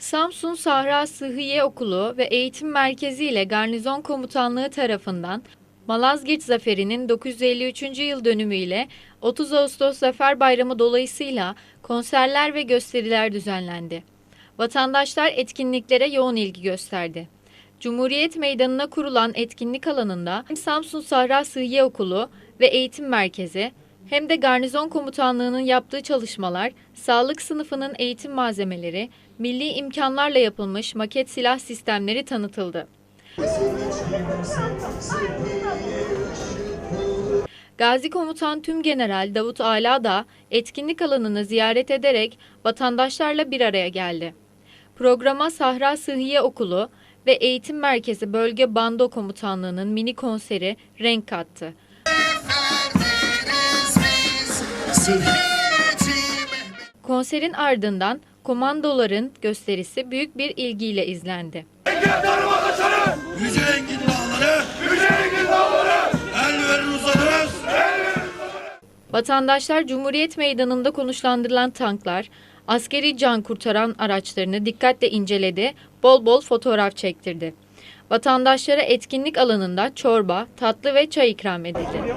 Samsun Sahra Sıhhiye Okulu ve Eğitim Merkezi ile Garnizon Komutanlığı tarafından Malazgirt Zaferi'nin 953. yıl dönümü ile 30 Ağustos Zafer Bayramı dolayısıyla konserler ve gösteriler düzenlendi. Vatandaşlar etkinliklere yoğun ilgi gösterdi. Cumhuriyet Meydanı'na kurulan etkinlik alanında Samsun Sahra Sıhhiye Okulu ve Eğitim Merkezi hem de Garnizon Komutanlığı'nın yaptığı çalışmalar, sağlık sınıfının eğitim malzemeleri, milli imkanlarla yapılmış maket silah sistemleri tanıtıldı. Gazi Komutan Tümgeneral Davut Ala da etkinlik alanını ziyaret ederek vatandaşlarla bir araya geldi. Programa Sahra Sıhhiye Okulu ve Eğitim Merkezi Bölge Bando Komutanlığı'nın mini konseri renk kattı. Konserin ardından komandoların gösterisi büyük bir ilgiyle izlendi. Yüce Engin Dağları, Yüce Engin Dağları, el verin uzanırız. Vatandaşlar Cumhuriyet Meydanı'nda konuşlandırılan tanklar, askeri can kurtaran araçlarını dikkatle inceledi, bol bol fotoğraf çektirdi. Vatandaşlara etkinlik alanında çorba, tatlı ve çay ikram edildi.